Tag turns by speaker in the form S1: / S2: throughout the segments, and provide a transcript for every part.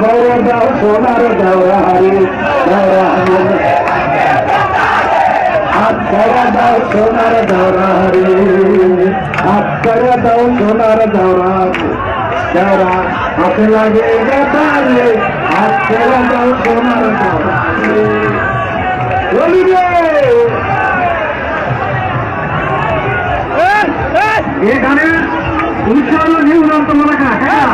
S1: করে দাও সোনার দাওরা হারি হারি হাত করে দাও সোনার দাওরা হারি হাত করে দাও সোনার দাওরা দাওরা হাত লাগে গেতালে হাত করে দাও সোনার বলিবে এখানে উৎসব হলো নিউ উড়ন্ত মালাকা হ্যাঁ।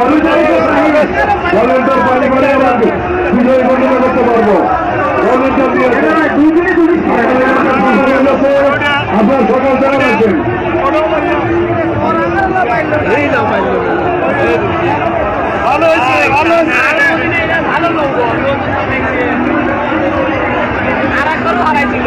S1: বলুন পানি করে রাখি বিজয় ঘোষণা করতে পারব। বলুন তো দুদিনে দুদিন আপনার সকাল তারা আছেন।
S2: ভালো হয়েছে ভালো ভালো নৌকা আর হারাইছিল